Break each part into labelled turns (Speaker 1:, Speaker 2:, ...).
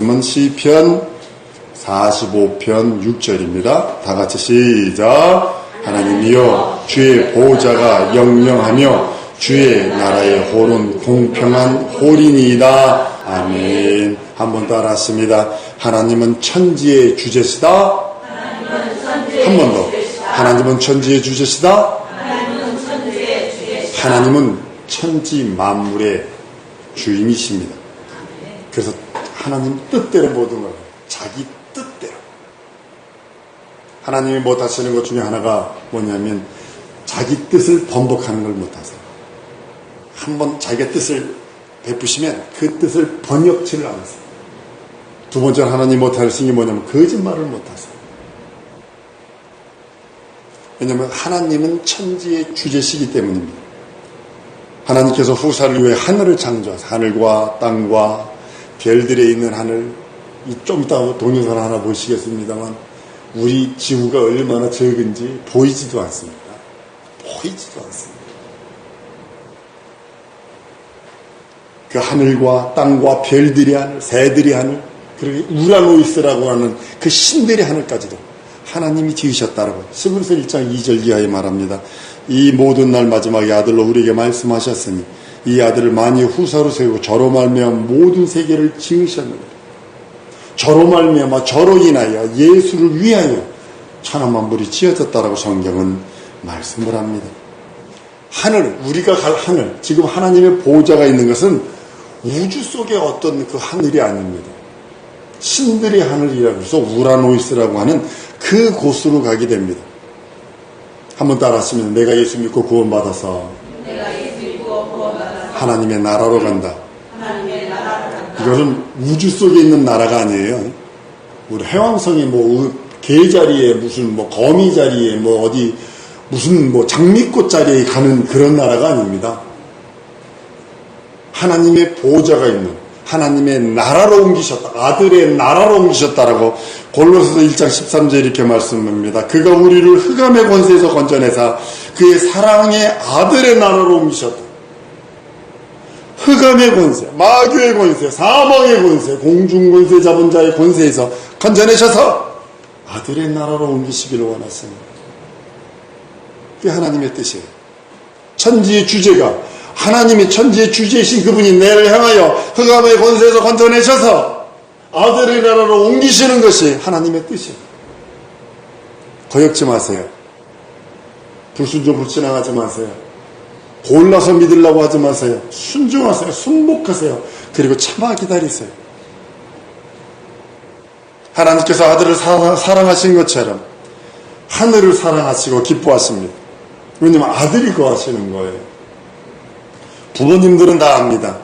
Speaker 1: 말씀은 시편 45편 6절입니다. 다 같이 시작. 하나님이여 주의 보호자가 영영하며 주의 나라의 홀은 공평한 홀이니이다. 아멘. 한번더 알았습니다. 하나님은 천지의 주제시다. 한 번 더. 하나님은 천지의 주제시다. 하나님은 천지 만물의 주인이십니다. 그래서 하나님 뜻대로 모든 걸 자기 뜻대로 하나님이 못하시는 것 중에 하나가 뭐냐면 자기 뜻을 번복하는 걸 못하세요. 한번 자기의 뜻을 베푸시면 그 뜻을 번역치를 않으세요. 두 번째로 하나님 못하시는 게 뭐냐면 거짓말을 못하세요. 왜냐하면 하나님은 천지의 주제시기 때문입니다. 하나님께서 후사를 위해 하늘을 창조하사 하늘과 땅과 별들에 있는 하늘 좀 이따 동영상 하나 보시겠습니다만 우리 지구가 얼마나 적은지 보이지도 않습니다. 보이지도 않습니다. 그 하늘과 땅과 별들의 하늘, 새들의 하늘, 그리고 우라노이스라고 하는 그 신들의 하늘까지도 하나님이 지으셨다라고 스브르서 1장 2절 이하에 말합니다. 이 모든 날 마지막에 아들로 우리에게 말씀하셨으니 이 아들을 많이 후사로 세우고 저로 말미암아 모든 세계를 지으셨느니라. 저로 말미암아 저로 인하여 예수를 위하여 천하 만물이 지어졌다라고 성경은 말씀을 합니다. 하늘, 우리가 갈 하늘, 지금 하나님의 보호자가 있는 것은 우주 속의 어떤 그 하늘이 아닙니다. 신들의 하늘이라고 해서 우라노이스라고 하는 그 곳으로 가게 됩니다. 한번 따라 하시면 내가 예수 믿고 구원받아서 하나님의 나라로 간다. 이것은 우주 속에 있는 나라가 아니에요. 우리 해왕성이 뭐 개자리에 무슨 뭐 거미 자리에 뭐 어디 무슨 뭐 장미꽃 자리에 가는 그런 나라가 아닙니다. 하나님의 보호자가 있는 하나님의 나라로 옮기셨다. 아들의 나라로 옮기셨다라고 골로새서 1장 13절 이렇게 말씀합니다. 그가 우리를 흑암의 권세에서 건져내사 그의 사랑의 아들의 나라로 옮기셨다. 흑암의 권세, 마귀의 권세, 사망의 권세, 공중 권세 잡은 자의 권세에서 건져내셔서 아들의 나라로 옮기시기를 원하십니다. 그게 하나님의 뜻이에요. 천지의 주제가 하나님이 천지의 주제이신 그분이 내를 향하여 흑암의 권세에서 건져내셔서 아들의 나라로 옮기시는 것이 하나님의 뜻이에요. 거역지 마세요. 불순종 불신앙하지 마세요. 골라서 믿으려고 하지 마세요. 순종하세요. 순복하세요. 그리고 참아 기다리세요. 하나님께서 아들을 사랑하신 것처럼 하늘을 사랑하시고 기뻐하십니다. 왜냐면 아들이 거하시는 거예요. 부모님들은 다 압니다.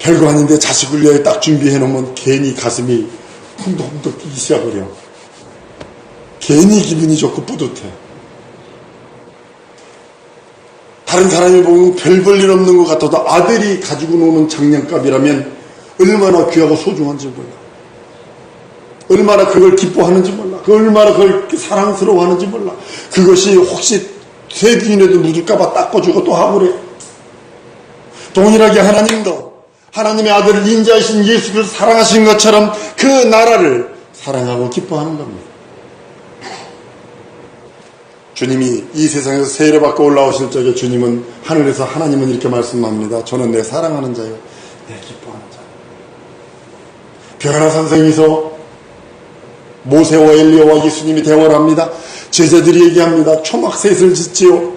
Speaker 1: 별거 아닌데 자식을 위해 딱 준비해 놓으면 괜히 가슴이 쿵덕쿵덕 뛰기 시작을 해요. 괜히 기분이 좋고 뿌듯해. 다른 사람이 보면 별 볼 일 없는 것 같아도 아들이 가지고 노는 장난감이라면 얼마나 귀하고 소중한지 몰라. 얼마나 그걸 기뻐하는지 몰라. 그 얼마나 그걸 사랑스러워하는지 몰라. 그것이 혹시 쇠빈이라도 묻을까봐 닦아주고 또 하고 그래. 동일하게 하나님도 하나님의 아들을 인자하신 예수를 사랑하신 것처럼 그 나라를 사랑하고 기뻐하는 겁니다. 주님이 이 세상에서 세례 받고 올라오실 적에 주님은 하늘에서 하나님은 이렇게 말씀합니다. 저는 내 사랑하는 자요. 내 기뻐하는 자. 변화산성에서 모세와 엘리야와 예수님이 대화를 합니다. 제자들이 얘기합니다. 초막셋을 짓지요.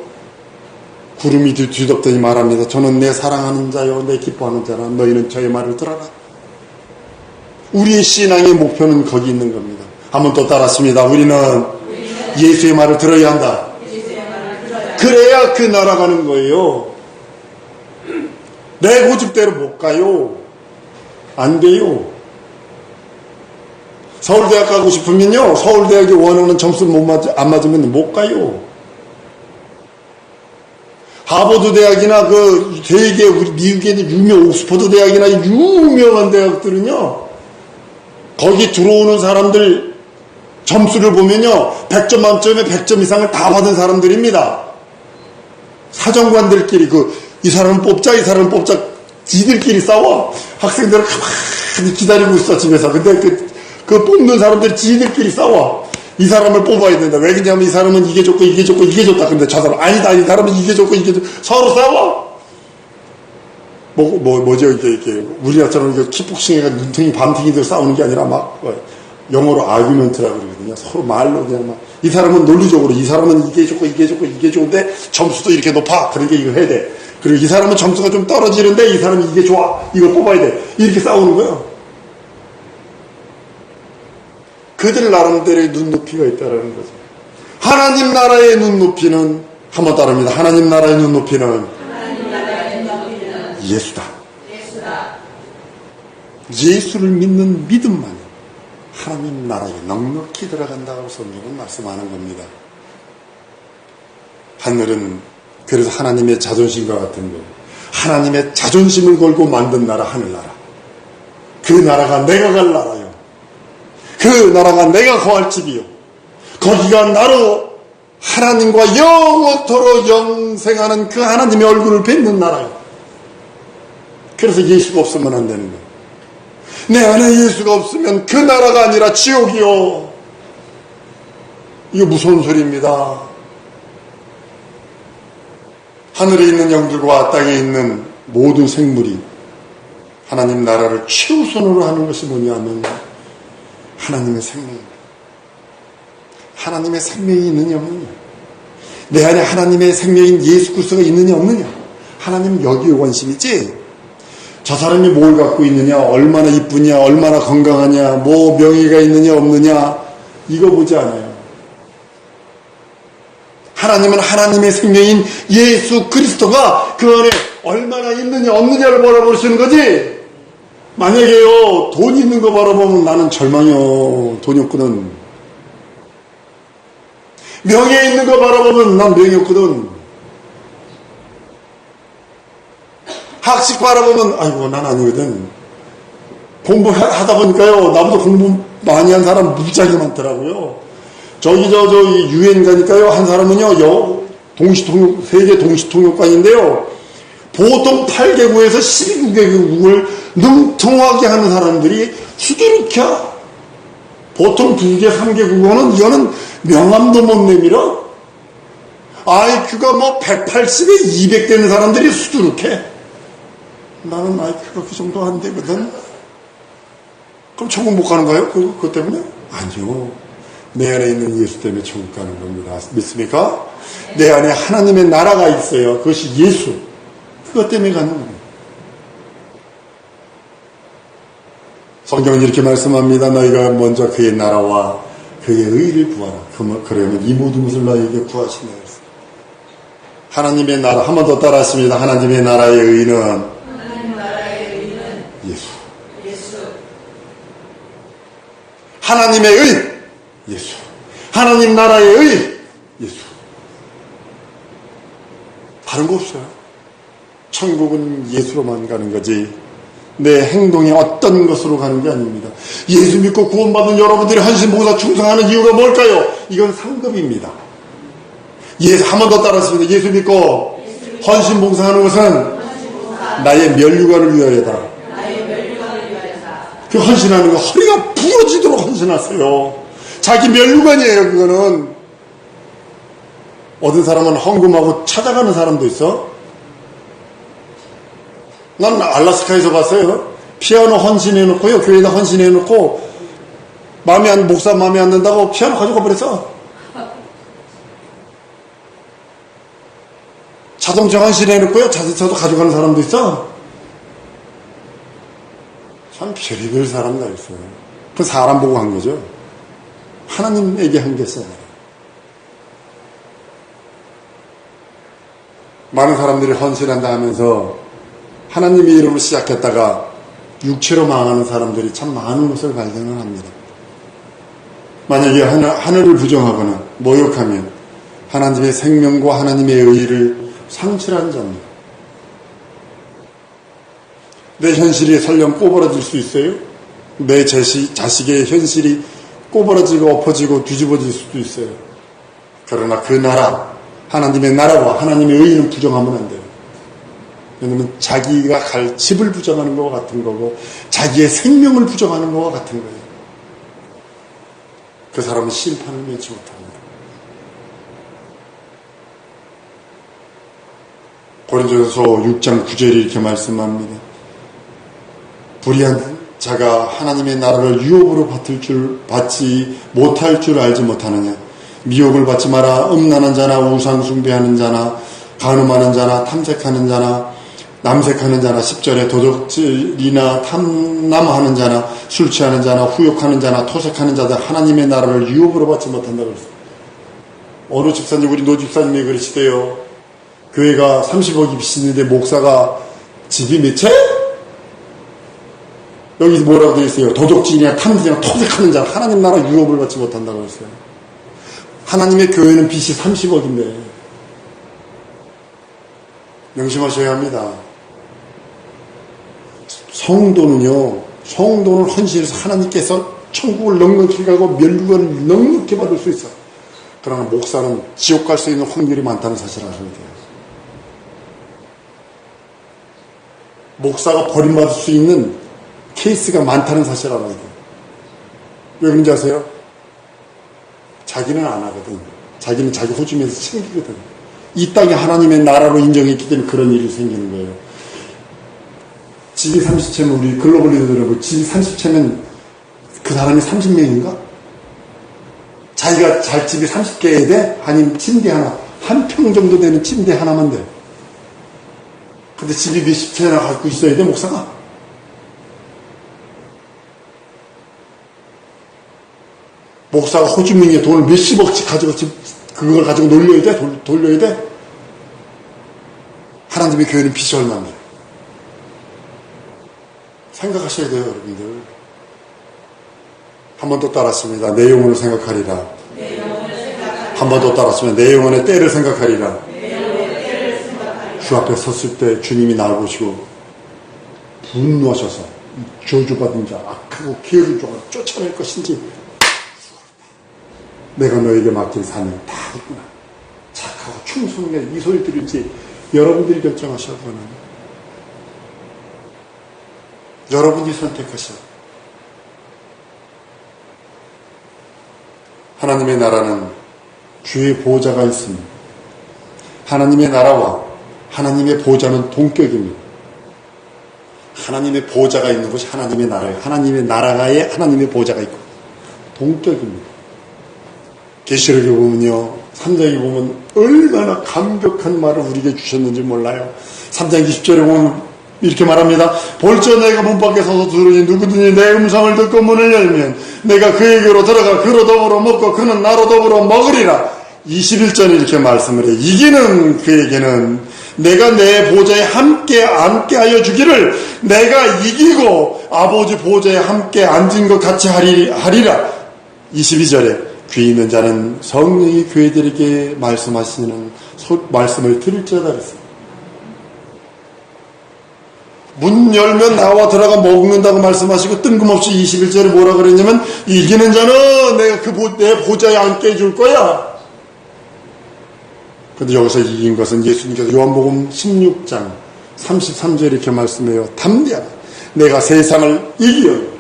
Speaker 1: 구름이 뒤덮더니 말합니다. 저는 내 사랑하는 자요, 내 기뻐하는 자라. 너희는 저의 말을 들어라. 우리의 신앙의 목표는 거기 있는 겁니다. 한번 또 따랐습니다. 우리는 예수의 말을 들어야 한다. 그래야 그 나라 가는 거예요. 내 고집대로 못 가요. 안 돼요. 서울대학 가고 싶으면요, 서울대학이 원하는 점수 못 맞, 안 맞으면 못 가요. 하버드 대학이나 그 되게 우리 미국에 있는 유명 옥스퍼드 대학이나 유명한 대학들은요, 거기 들어오는 사람들 점수를 보면요, 100점 만점에 100점 이상을 다 받은 사람들입니다. 사정관들끼리 그, 이 사람은 뽑자, 이 사람은 뽑자, 지들끼리 싸워. 학생들은 가만히 기다리고 있어, 집에서. 근데 그, 그 뽑는 사람들이 지들끼리 싸워. 이 사람을 뽑아야 된다. 왜 그러냐면 이 사람은 이게 좋고 이게 좋고 이게 좋다. 근데 저 사람, 아니다. 이 사람은 이게 좋고 이게 좋고. 서로 싸워. 뭐, 뭐, 뭐죠, 이게, 이게. 우리나라처럼 이게 킥복싱이가 눈탱이, 밤탱이들 싸우는 게 아니라 막, 어, 영어로 아규멘트라고 그러거 든요. 서로 말로 그냥 막. 이 사람은 논리적으로, 이 사람은 이게 좋고, 이게 좋고, 이게 좋은데, 점수도 이렇게 높아. 그러니까 이거 해야 돼. 그리고 이 사람은 점수가 좀 떨어지는데, 이 사람은 이게 좋아. 이거 뽑아야 돼. 이렇게 싸우는 거예요. 그들 나름대로의 눈높이가 있다라는 거죠. 하나님 나라의 눈높이는, 한번 따릅니다. 하나님 나라의 눈높이는, 예수다. 예수를 믿는 믿음만 하나님 나라에 넉넉히 들어간다고 성경은 말씀하는 겁니다. 하늘은 그래서 하나님의 자존심과 같은 거. 하나님의 자존심을 걸고 만든 나라 하늘나라. 그 나라가 내가 갈 나라요. 그 나라가 내가 거할 집이요. 거기가 나로 하나님과 영원토록 영생하는 그 하나님의 얼굴을 뵙는 나라요. 그래서 예수가 없으면 안 되는 거예요. 내 안에 예수가 없으면 그 나라가 아니라 지옥이요. 이거 무서운 소리입니다. 하늘에 있는 영들과 땅에 있는 모든 생물이 하나님 나라를 최우선으로 하는 것이 뭐냐면 하나님의 생명입니다. 하나님의 생명이 있느냐 없느냐. 내 안에 하나님의 생명인 예수 그리스도가 있느냐 없느냐. 하나님 여기에 관심이지. 저 사람이 뭘 갖고 있느냐, 얼마나 이쁘냐, 얼마나 건강하냐, 뭐 명예가 있느냐 없느냐 이거 보지 않아요. 하나님은 하나님의 생명인 예수 그리스도가 그 안에 얼마나 있느냐 없느냐를 바라보시는 거지. 만약에요 돈 있는 거 바라보면 나는 절망이요 돈이 없거든. 명예 있는 거 바라보면 난 명예 없거든. 학식 바라보면 아이고 난 아니거든. 공부하다 보니까요 나보다 공부 많이 한 사람 무지하게 많더라고요. 저기 저 저 유엔 가니까요 한 사람은요 여 동시통역 세계 동시통역관인데요. 보통 8개국에서 12개국을 능통하게 하는 사람들이 수두룩해. 보통 2개, 3개국어는 이거는 명함도 못 내밀어. IQ가 뭐 180에 200 되는 사람들이 수두룩해. 나는 IQ가 그 정도 안 되거든. 그럼 천국 못 가는 거예요? 그, 그것 때문에? 아니요. 내 안에 있는 예수 때문에 천국 가는 겁니다. 믿습니까? 내 안에 하나님의 나라가 있어요. 그것이 예수. 그것 때문에 가는 겁니다. 성경은 이렇게 말씀합니다. 너희가 먼저 그의 나라와 그의 의를 구하라. 그러면 이 모든 것을 너희에게 구하시네. 하나님의 나라, 한 번 더 따라 하십니다. 하나님의 나라의 의는 예수. 하나님의 의, 예수. 하나님 나라의 의, 예수. 다른 거 없어요. 천국은 예수로만 가는 거지. 내 행동이 어떤 것으로 가는 게 아닙니다. 예수 믿고 구원받은 여러분들이 헌신봉사 충성하는 이유가 뭘까요? 이건 상급입니다. 예수, 한번 더 따라했습니다. 예수 믿고 헌신 봉사하는 것은 나의 멸류관을 위하여다. 그 헌신하는 거 허리가 부러지도록 헌신하세요. 자기 멸류관이에요, 그거는. 어떤 사람은 헌금하고 찾아가는 사람도 있어. 난 알라스카에서 봤어요. 피아노 헌신해놓고요, 교회에다 헌신해놓고, 마음에 안, 목사 마음에 안 든다고 피아노 가져가 버렸어. 자동차 헌신해놓고요, 자동차도 가져가는 사람도 있어. 참 별의별 사람 다 있어요. 그 사람 보고 한 거죠. 하나님에게 한 게 있어요. 많은 사람들이 헌신한다 하면서 하나님의 이름으로 시작했다가 육체로 망하는 사람들이 참 많은 것을 발견을 합니다. 만약에 하늘, 하늘을 부정하거나 모욕하면 하나님의 생명과 하나님의 의의를 상실한 자입니다. 내 현실이 설령 꼬부라질 수 있어요? 내 자식, 자식의 현실이 꼬부라지고 엎어지고 뒤집어질 수도 있어요. 그러나 그 나라, 하나님의 나라와 하나님의 의의는 부정하면 안 돼요. 왜냐면 자기가 갈 집을 부정하는 것과 같은 거고 자기의 생명을 부정하는 것과 같은 거예요. 그 사람은 심판을 면치 못합니다. 고린도전서 6장 9절이 이렇게 말씀합니다. 불의한 자가 하나님의 나라를 유혹으로 받을 줄 받지 못할 줄 알지 못하느냐 미혹을 받지 마라 음란한 자나 우상 숭배하는 자나 간음하는 자나 탐색하는 자나 남색하는 자나 10절에 도적질이나 탐남하는 자나 술 취하는 자나 후욕하는 자나 토색하는 자들 하나님의 나라를 유혹으로 받지 못한다고 그랬어요. 어느 집사님 우리 노 집사님이 그러시대요. 교회가 30억이 빚있는데 목사가 집이 몇 채? 여기 뭐라고 되어 있어요? 도적질이나 탐색이나 토색하는 자 하나님 나라 유혹을 받지 못한다고 했어요. 하나님의 교회는 빚이 30억인데 명심하셔야 합니다. 성도는요, 성도는 헌신해서 하나님께서 천국을 넉넉히 가고 멸류관을 넉넉히 받을 수 있어. 그러나 목사는 지옥 갈 수 있는 확률이 많다는 사실을 아셔야 돼요. 목사가 버림받을 수 있는 케이스가 많다는 사실을 알아야 돼요. 왜 그런지 아세요? 자기는 안 하거든. 자기는 자기 호주면서 챙기거든. 이 땅이 하나님의 나라로 인정했기 때문에 그런 일이 생기는 거예요. 집이 30채면 우리 글로벌 리더들은 집이 30채면 그 사람이 30명인가? 자기가 잘 집이 30개에 돼? 아니면 침대 하나, 한 평 정도 되는 침대 하나만 돼. 근데 집이 몇십 채나 갖고 있어야 돼, 목사가? 목사가 호주민의 돈을 몇십억씩 가지고 집, 그걸 가지고 놀려야 돼? 돌, 돌려야 돼? 하나님의 교회는 빚이 얼마인데? 생각하셔야 돼요, 여러분들. 한 번 더 따랐습니다. 내 영혼을 생각하리라. 한번 더 따랐으면 내 영혼의 때를 생각하리라. 주 앞에 섰을 때 주님이 날 보시고 분노하셔서 저주받은 자, 악하고 기회를 줘가 쫓아낼 것인지 내가 너에게 맡긴 사명 다 했구나. 착하고 충성에 이 소리 들을지 여러분들이 결정하셔야 하는 여러분이 선택하셔. 하나님의 나라는 주의 보호자가 있습니다. 하나님의 나라와 하나님의 보호자는 동격입니다. 하나님의 보호자가 있는 곳이 하나님의 나라예요. 하나님의 나라에 하나님의 보호자가 있고 동격입니다. 계시록에 보면요. 3장에 보면 얼마나 감격한 말을 우리에게 주셨는지 몰라요. 3장 20절에 보면 이렇게 말합니다. 벌써 내가 문 밖에 서서 들으니 누구든지 내 음성을 듣고 문을 열면 내가 그에게로 들어가 그로 더불어 먹고 그는 나로 더불어 먹으리라. 21절에 이렇게 말씀을 해요. 이기는 그에게는 내가 내 보좌에 함께 앉게 하여 주기를 내가 이기고 아버지 보좌에 함께 앉은 것 같이 하리라. 22절에 귀 있는 자는 성령이 교회들에게 말씀하시는 소, 말씀을 들을지어다 그랬어요. 문 열면 나와 들어가 먹는다고 말씀하시고 뜬금없이 21절에 뭐라 그랬냐면 이기는 자는 내가 그내 보좌에 앉게 해줄 거야. 근데 여기서 이긴 것은 예수님께서 요한복음 16장 33절에 이렇게 말씀해요. 담대하라. 내가 세상을 이기어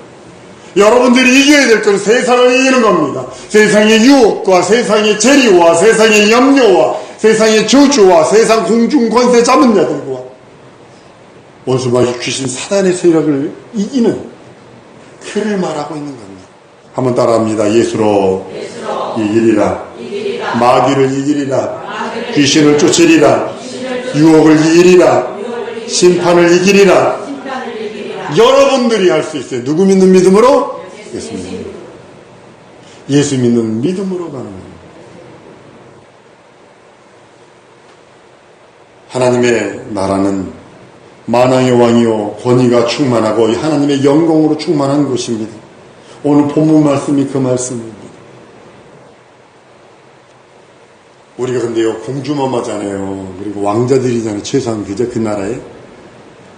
Speaker 1: 여러분들이 이겨야 될 것은 세상을 이기는 겁니다. 세상의 유혹과 세상의 재리와 세상의 염려와 세상의 저주와 세상 공중 권세 잡은 자들과 원수마귀 귀신 사단의 세력을 이기는 그를 말하고 있는 겁니다. 한번 따라합니다. 예수로, 예수로 이기리라. 이기리라. 마귀를 이기리라. 마귀를 귀신을 쫓으리라. 유혹을 이기리라. 유혹을 심판을 이기리라. 여러분들이 할 수 있어요. 누구 믿는 믿음으로? 예수 믿는 예수 믿는 믿음으로 가는 겁니다. 하나님의 나라는 만왕의 왕이요 권위가 충만하고 하나님의 영광으로 충만한 곳입니다. 오늘 본문 말씀이 그 말씀입니다. 우리가 근데요 공주마마잖아요. 그리고 왕자들이잖아요. 최소한 그저 그 나라에.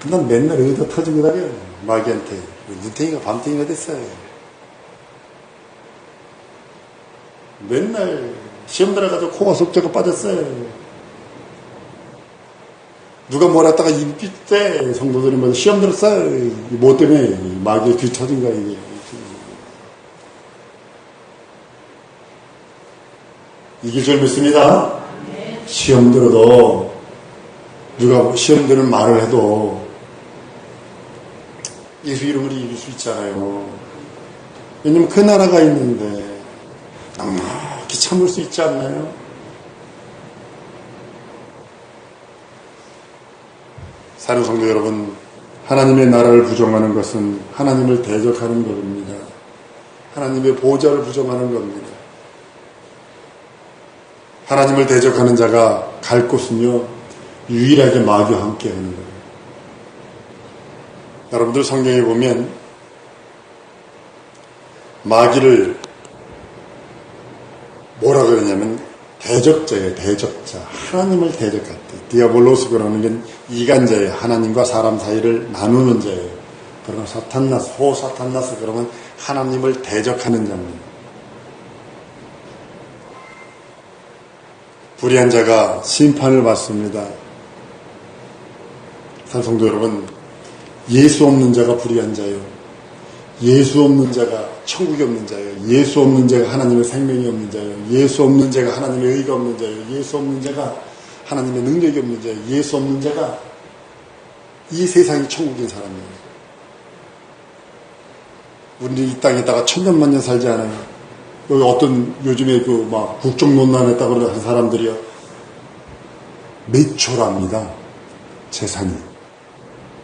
Speaker 1: 난 맨날 의도 터지고 다녀요. 마귀한테. 눈탱이가 밤탱이가 됐어요. 맨날 시험 들어가지고 코가 속자가 빠졌어요. 누가 뭘 했다가 입기 때 성도들이 뭐 시험 들었어요. 뭐 때문에 마귀에 뒤처진 거야, 이게. 이길 줄 믿습니다. 시험 들어도 누가 시험 드는 말을 해도 예수 이름으로 이길 수 있잖아요. 왜냐면 그 나라가 있는데 넉넉히 참을 수 있지 않나요? 사는 성도 여러분, 하나님의 나라를 부정하는 것은 하나님을 대적하는 겁니다. 하나님의 보좌를 부정하는 겁니다. 하나님을 대적하는 자가 갈 곳은요, 유일하게 마귀와 함께 하는 거예요. 여러분들 성경에 보면, 마귀를 뭐라 그러냐면, 대적자예요, 대적자. 하나님을 대적할 때. 디아볼로스 그러는 건 이간자예요. 하나님과 사람 사이를 나누는 자예요. 그러나 사탄나스, 호 사탄나스 그러면 하나님을 대적하는 자입니다. 불의한 자가 심판을 받습니다. 산성도 여러분, 예수 없는 자가 불의한 자요. 예수 없는 자가 천국이 없는 자예요. 예수 없는 자가 하나님의 생명이 없는 자예요. 예수 없는 자가 하나님의 의가 없는 자예요. 예수 없는 자가 하나님의 능력이 없는 자예요. 예수 없는 자가 이 세상이 천국인 사람이에요. 우리 이 땅에다가 천년만 년 살지 않아요. 여기 어떤 요즘에 그 막 국정 논란했다 그러는 사람들이요. 몇 초랍니다. 재산이.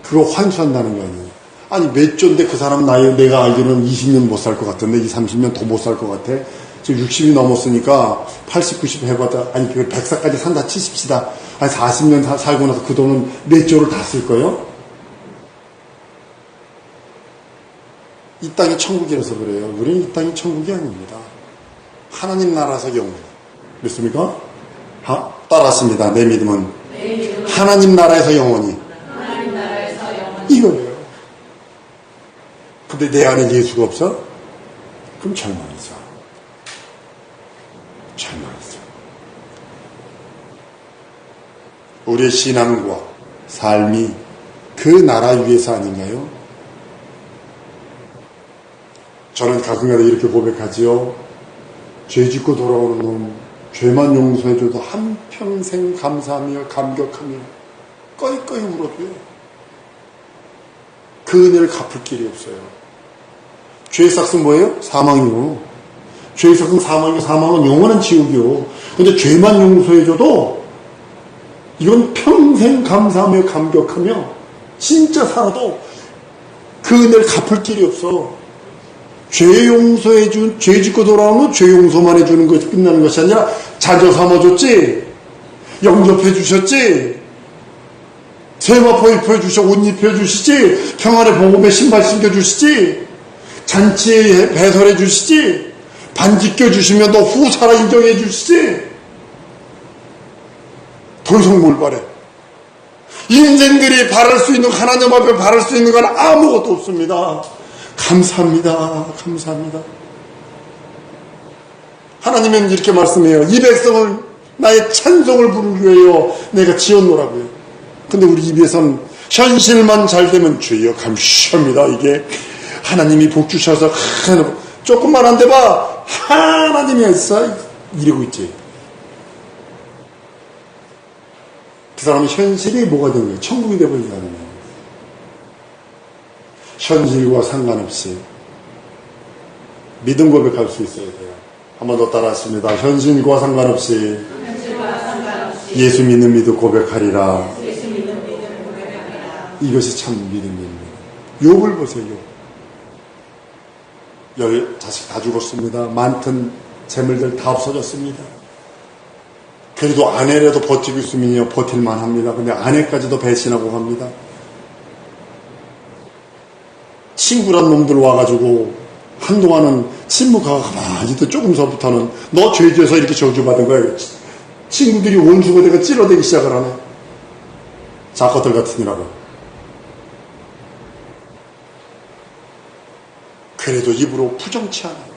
Speaker 1: 그거 환수한다는 거 아니에요. 아니 몇 조인데 그 사람 나이 내가 알기로는 20년 못 살 것 같은데 2, 30년 더 못 살 것 같아. 지금 60이 넘었으니까 80, 90 해봤자 아니 그 100살까지 산다 치십시다. 아니 40년 사- 살고 나서 그 돈은 몇 조를 다 쓸 거예요? 이 땅이 천국이라서 그래요. 우리는 이 땅이 천국이 아닙니다. 하나님 나라에서 영원. 믿습니까? 하, 따랐습니다. 내 믿음은. 하나님 나라에서 영원히. 이거예요. 근데 내 안에 예수가 없어? 그럼 절망이죠. 절망이죠. 우리의 신앙과 삶이 그 나라 위에서 아닌가요? 저는 가끔가다 이렇게 고백하지요. 죄 짓고 돌아오는 놈, 죄만 용서해줘도 한평생 감사하며 감격하며 꺼이꺼이 울어도요. 그 은혜를 갚을 길이 없어요. 죄의 삭은 뭐예요? 사망이요. 죄의 삭은 사망이요. 사망은 영원한 지옥이요. 근데 죄만 용서해줘도 이건 평생 감사하며 감격하며 진짜 살아도 그 은혜를 갚을 길이 없어. 죄 용서해 준, 죄 짓고 돌아오면 죄 용서만 해주는 것이 끝나는 것이 아니라 자녀 삼아줬지, 영접해 주셨지, 세마 포 입혀주셔, 옷 입혀 주시지, 평안의 복음에 신발 신겨 주시지, 잔치에 배설해 주시지, 반지 껴 주시면 너 후사라 인정해 주시지, 더 이상 뭘 바래? 인생들이 바랄 수 있는, 하나님 앞에 바랄 수 있는 건 아무것도 없습니다. 감사합니다. 감사합니다. 하나님은 이렇게 말씀해요. 이 백성을 나의 찬송을 부르기 위하여 내가 지었노라고요. 근데 우리 입에선 현실만 잘 되면 주여 감사합니다. 이게 하나님이 복 주셔서 조금만 안 돼봐 하나님이 있어 이러고 있지. 그 사람은 현실이 뭐가 된 거예요? 천국이 되버리는 거예요. 현실과 상관없이 믿음 고백할 수 있어야 돼요. 한번 더 따라하십니다. 현실과 상관없이 예수 믿는 믿음 고백하리라. 이것이 참 믿음입니다. 욥을 보세요. 욥. 열 자식 다 죽었습니다. 많던 재물들 다 없어졌습니다. 그래도 아내라도 버티고 있으면요 버틸만 합니다. 근데 아내까지도 배신하고 갑니다. 친구란 놈들 와가지고 한동안은 친구가 가만히 있던 조금 전부터는 너 죄지어서 이렇게 저주받은 거예요. 친구들이 원수가 되고 찔러대기 시작을 하네. 작것들 같으니라고. 그래도 입으로 부정치 않아.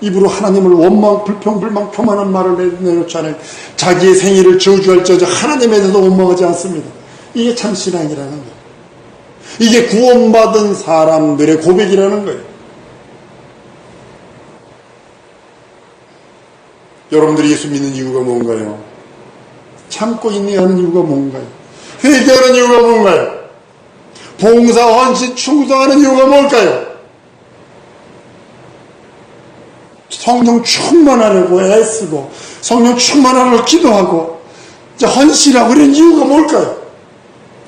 Speaker 1: 입으로 하나님을 원망, 불평, 불만, 교만한 말을 내놓지 않을 자기의 생일을 저주할 저저 하나님에 대해서 원망하지 않습니다. 이게 참 신앙이라는 거예요. 이게 구원받은 사람들의 고백이라는 거예요. 여러분들이 예수 믿는 이유가 뭔가요? 참고 인내하는 이유가 뭔가요? 회개하는 이유가 뭔가요? 봉사, 헌신, 충성하는 이유가 뭘까요? 성령 충만하려고 애쓰고 성령 충만하려고 기도하고 이제 헌신하고 그런 이유가 뭘까요?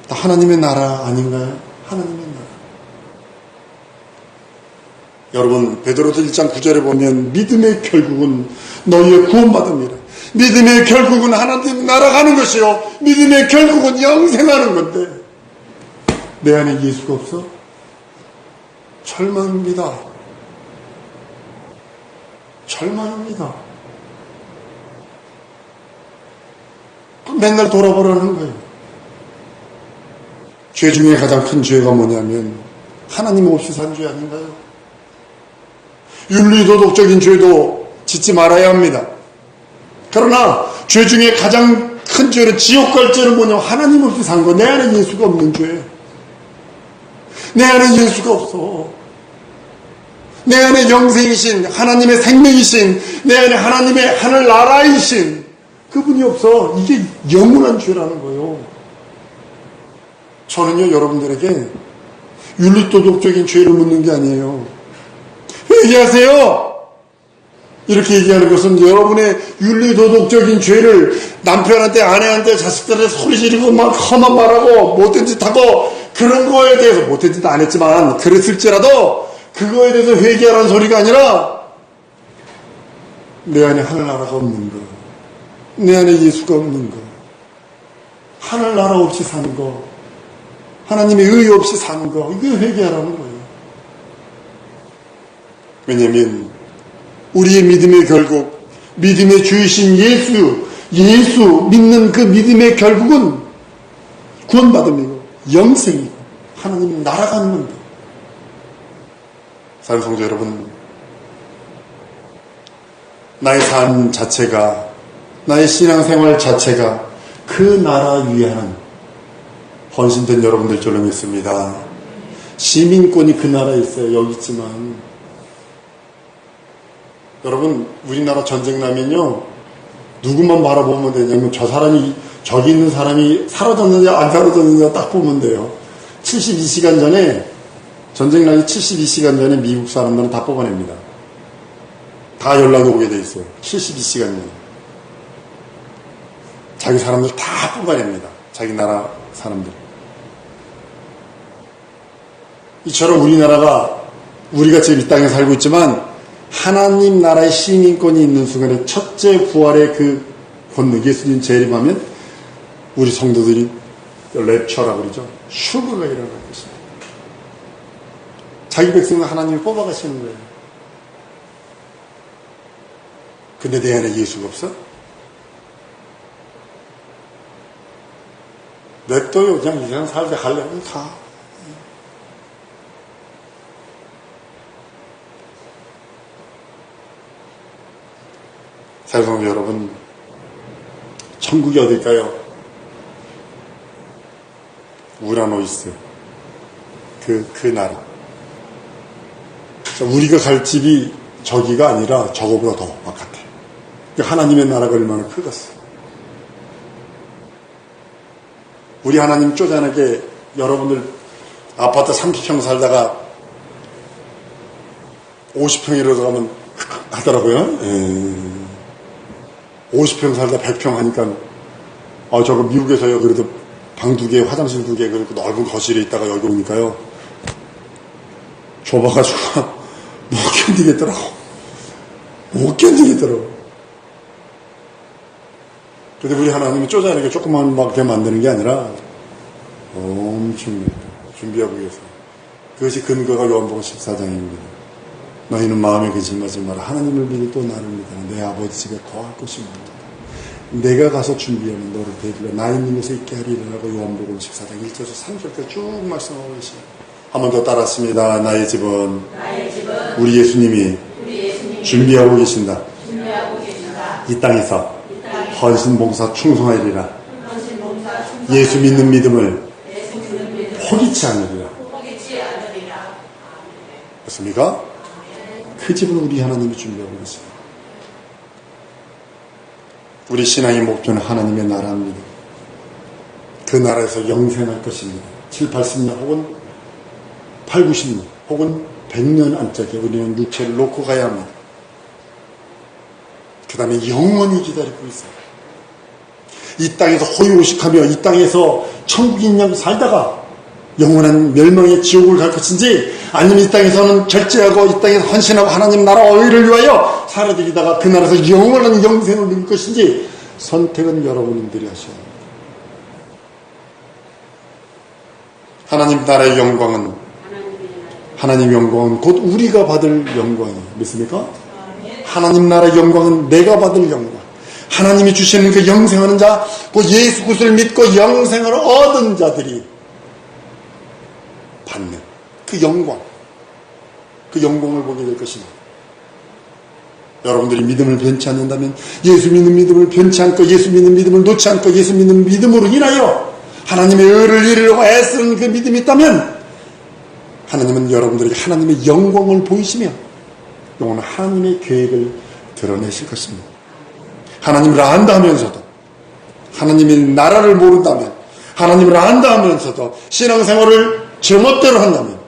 Speaker 1: 다 하나님의 나라 아닌가요? 하나님의 나라. 여러분 베드로서 1장 9절에 보면 믿음의 결국은 너희의 구원받음이라. 믿음의 결국은 하나님 날아가는 것이요. 믿음의 결국은 영생하는 건데 내 안에 예수가 없어? 절망입니다. 절망입니다. 맨날 돌아보라는 거예요. 죄 중에 가장 큰 죄가 뭐냐면 하나님 없이 산 죄 아닌가요? 윤리도덕적인 죄도 짓지 말아야 합니다. 그러나 죄 중에 가장 큰 죄는 지옥 갈 죄는 뭐냐면 하나님 없이 산 거. 내 안에 예수가 없는 죄. 내 안에 예수가 없어. 내 안에 영생이신 하나님의 생명이신 내 안에 하나님의 하늘 나라이신 그분이 없어. 이게 영원한 죄라는 거예요. 저는요 여러분들에게 윤리도덕적인 죄를 묻는 게 아니에요. 회개하세요. 이렇게 얘기하는 것은 여러분의 윤리도덕적인 죄를 남편한테 아내한테 자식들한테 소리 지르고 막 험한 말하고 못된 짓 하고 그런 거에 대해서 못된 짓도 안 했지만 그랬을지라도 그거에 대해서 회개하라는 소리가 아니라 내 안에 하늘나라가 없는 거, 내 안에 예수가 없는 거, 하늘나라 없이 사는 거, 하나님의 의 없이 사는 거, 이거 회개하라는 거예요. 왜냐면 우리의 믿음의 결국, 믿음의 주이신 예수, 예수 믿는 그 믿음의 결국은 구원받음이고 영생이고 하나님이 날아가는 겁니다. 사랑 성도 여러분, 나의 삶 자체가, 나의 신앙생활 자체가 그 나라 위하는 헌신된 여러분들 줄로 믿습니다. 시민권이 그 나라에 있어요. 여기 있지만. 여러분, 우리나라 전쟁 나면요, 누구만 바라보면 되냐면 저 사람이, 저기 있는 사람이 사라졌느냐, 안 사라졌느냐 딱 보면 돼요. 72시간 전에 전쟁 나기 72시간 전에 미국 사람들은 다 뽑아냅니다. 다 연락이 오게 돼 있어요. 72시간 전에. 자기 사람들 다 뽑아냅니다. 자기 나라 사람들. 이처럼 우리나라가 우리가 지금 이 땅에 살고 있지만 하나님 나라의 시민권이 있는 순간에 첫째 부활의 그 권능 예수님 재림하면 우리 성도들이 랩처라고 그러죠. 슈그가 일어날 것입니다. 자기 백성을 하나님이 뽑아가시는 거예요. 근데 내 안에 예수가 없어? 냅둬요. 그냥 이 세상 살다 가려면 가. 사랑하는 여러분, 천국이 어딜까요? 우라노이스. 그, 그 나라. 우리가 갈 집이 저기가 아니라 저거보다 더 바깥에. 하나님의 나라가 얼마나 크겠어. 우리 하나님 쪼잔하게 여러분들 아파트 30평 살다가 50평이라도 가면 하더라고요. 에... 50평 살다 100평 하니까 아 저거 미국에서요 그래도 방 두 개, 화장실 두 개, 그리고 넓은 거실에 있다가 여기 오니까요 좁아가지고 못 견디겠더라고. 못 견디겠더라고. 근데 우리 하나님이 쪼잔하게 조그만하게 만드는 게 아니라 엄청 준비하고 계세요. 그것이 근거가 요한복음 14장입니다. 너희는 마음에 근심하지 마라. 하나님을 믿고 또 나를 믿으라. 내 아버지 집에 거할 곳이 많다. 내가 가서 준비하면 너를 데리러 나 있는 곳에 있게 하리라고 요한복음 14장 1절에서 3절까지 쭉 말씀하고 계시요 한 번 더 따랐습니다. 나의 집은,
Speaker 2: 나의 집은
Speaker 1: 우리 예수님이
Speaker 2: 우리 예수님이
Speaker 1: 준비하고 계신다. 이 땅에서 헌신 봉사 충성하리라. 예수 믿는 믿음을 포기치 않으리라. 그렇습니까? 그 집을 우리 하나님이 준비하고 계십니다. 우리 신앙의 목표는 하나님의 나라입니다. 그 나라에서 영생할 것입니다. 7, 80년 혹은 8, 90년 혹은 100년 안짝에 우리는 육체를 놓고 가야 합니다. 그 다음에 영원히 기다리고 있어요. 이 땅에서 호의호식하며 이 땅에서 천국인 양 살다가 영원한 멸망의 지옥을 갈 것인지 아니면 이 땅에서는 절제하고 이 땅에서 헌신하고 하나님 나라와 의를 위하여 살아들이다가 그 나라에서 영원한 영생을 누릴 것인지 선택은 여러분들이 하셔야 합니다. 하나님 나라의 영광은 하나님 영광은 곧 우리가 받을 영광이에요. 믿습니까? 하나님 나라의 영광은 내가 받을 영광. 하나님이 주시는 그 영생하는 자, 그 예수 그리스도를 믿고 영생을 얻은 자들이 받는 그 영광, 그 영광을 보게 될 것입니다. 여러분들이 믿음을 변치 않는다면 예수 믿는 믿음을 변치 않고 예수 믿는 믿음을 놓지 않고 예수 믿는 믿음으로 인하여 하나님의 의를 이루려고 애쓰는 그 믿음이 있다면 하나님은 여러분들에게 하나님의 영광을 보이시며 영원한 하나님의 계획을 드러내실 것입니다. 하나님을 안다 하면서도 하나님의 나라를 모른다면 하나님을 안다 하면서도 신앙생활을 제 멋대로 한다면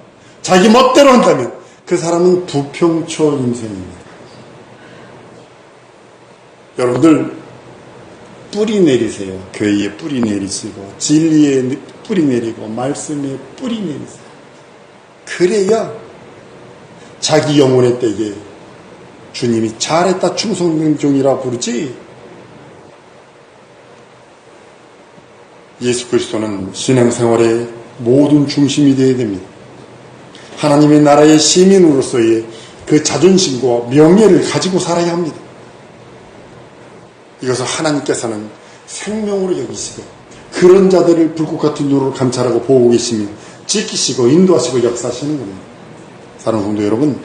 Speaker 1: 자기 멋대로 한다면 그 사람은 부평초 인생입니다. 여러분들 뿌리 내리세요. 교회에 뿌리 내리시고 진리에 뿌리 내리고 말씀에 뿌리 내리세요. 그래야 자기 영혼의 때에 주님이 잘했다 충성된 종이라 부르지 예수 그리스도는 신앙생활의 모든 중심이 되어야 됩니다. 하나님의 나라의 시민으로서의 그 자존심과 명예를 가지고 살아야 합니다. 이것을 하나님께서는 생명으로 여기시고 그런 자들을 불꽃 같은 눈으로 감찰하고 보고 계시며 지키시고 인도하시고 역사하시는 겁니다. 사랑하는 성도 여러분,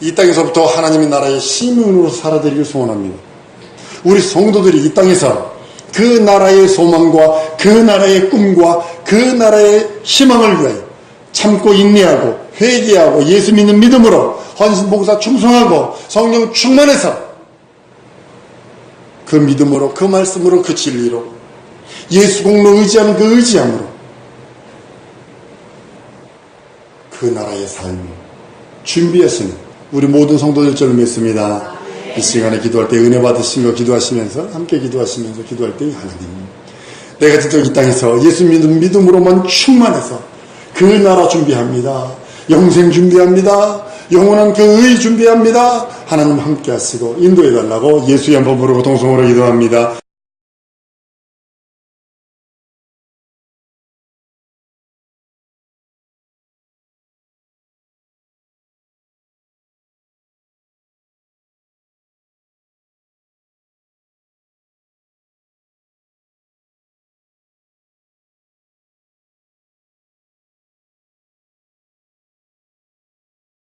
Speaker 1: 이 땅에서부터 하나님의 나라의 시민으로 살아드리길 소원합니다. 우리 성도들이 이 땅에서 그 나라의 소망과 그 나라의 꿈과 그 나라의 희망을 위하여 참고 인내하고 회개하고 예수 믿는 믿음으로 헌신 봉사 충성하고 성령 충만해서 그 믿음으로 그 말씀으로 그 진리로 예수 공로 의지하는 그 의지함으로 그 나라의 삶을 준비하시는 우리 모든 성도들 줄 믿습니다. 이 시간에 기도할 때 은혜 받으신 거 기도하시면서 함께 기도하시면서 기도할 때 하나님 내가 진짜 이 땅에서 예수 믿는 믿음으로만 충만해서 그 나라 준비합니다. 영생 준비합니다. 영원한 그의 준비합니다. 하나님 함께 하시고 인도해 달라고 예수의 한번으로 동성으로 기도합니다.